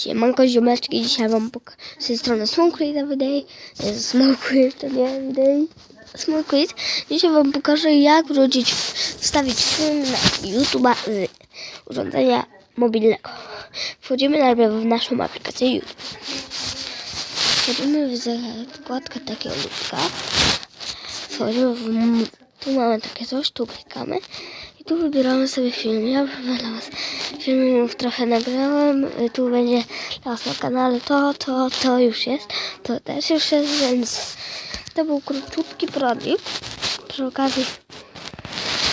Siemanko ziomeczki, dzisiaj wam pokażę strony Smokewita Widej, Smokewit, to nie. Dzisiaj wam pokażę jak wrócić, wstawić film na YouTube'a z urządzenia mobilnego. Wchodzimy najpierw w naszą aplikację YouTube. Wchodzimy w zakładkę takiego ludka. Wchodzimy w... Tu mamy takie coś, tu klikamy. Tu wybieramy sobie film. Ja dla Was filmów trochę nagrałem. Tu będzie dla Was na kanale to, to, to już jest. To też już jest, więc to był króciutki poradnik. Przy okazji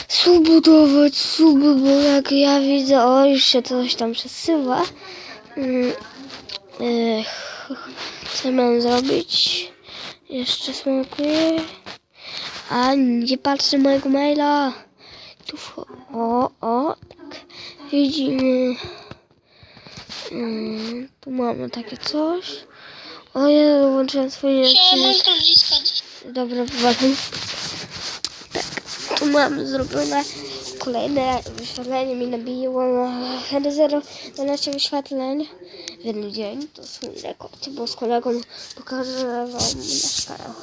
subudować suby, bo jak ja widzę, o już się coś tam przesyła. Mm, y, Co mam zrobić? Jeszcze smakuje. A nie patrzę mojego maila. Tu o, o, tak. Widzimy. Mm, tu mamy takie coś. O, ja włączyłem swoje rzeczy. Dobra, wywalam. Tak, tu mam zrobione kolejne wyświetlenie mi nabiło na 012 wyświetleń w jednym dzień. To mój rekord, bo z kolegą pokażę wam nasz kanał.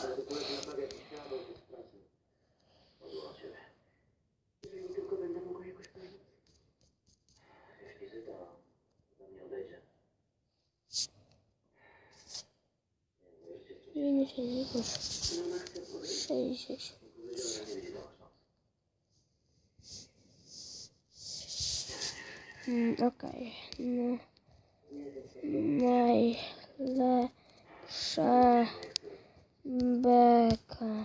Nie już. 60. Mm, Okej. No. Najlepsza beka.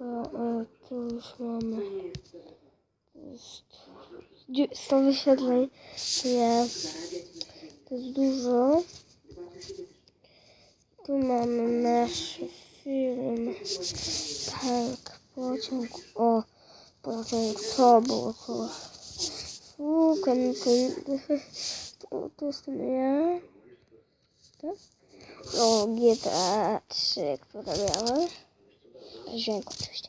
O, o, tu już mamy. To jest dzie- 100 wyświetleń. Nie. To jest dużo. Tu mamy nasz film. Tak, pociąg. O, pociąg to było to. Słuchaj, to, to jestem ja. Tak? O, GTA 3, które miałem. Dźwięk oczywiście.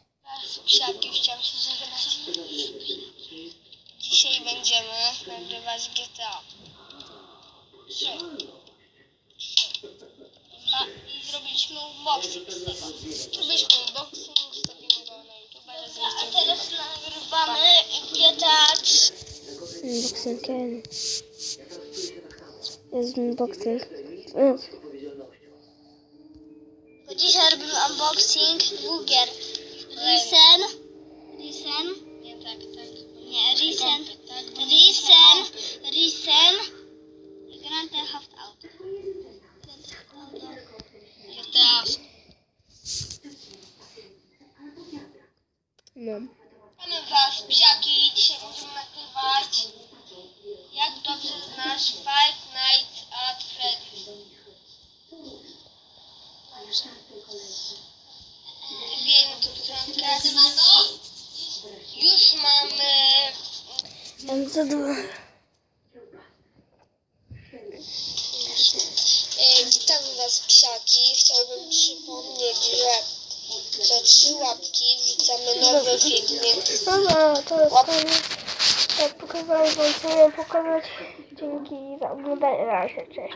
Chciałam się. Dzisiaj będziemy nagrywać GTA. Trzy. Ma, I zrobiliśmy unboxing z tego. Zrobiliśmy unboxing, wstawimy go na YouTube. A teraz nagrywamy GTA 3. Unboxing. Jest unboxing. O, To dzisiaj robimy unboxing dwóch gier. Risen. Risen. Nie, tak, tak. Nie, Risen. Risen. Risen. Grand Theft Auto. Grand Theft Auto. GTA. no. Mamy was, psiaki. Dzisiaj będziemy nagrywać jak dobrze znasz Five Nights at Freddy's. Wiemy tu stronkę. Już mamy MZ2. E, Witam Was psiaki. Chciałbym przypomnieć, że za trzy łapki wrzucamy nowy filmik. Dobra, to jest koniec. Jak pokazałem, wam co miałem pokazać. Dzięki za oglądanie. Na razie, cześć.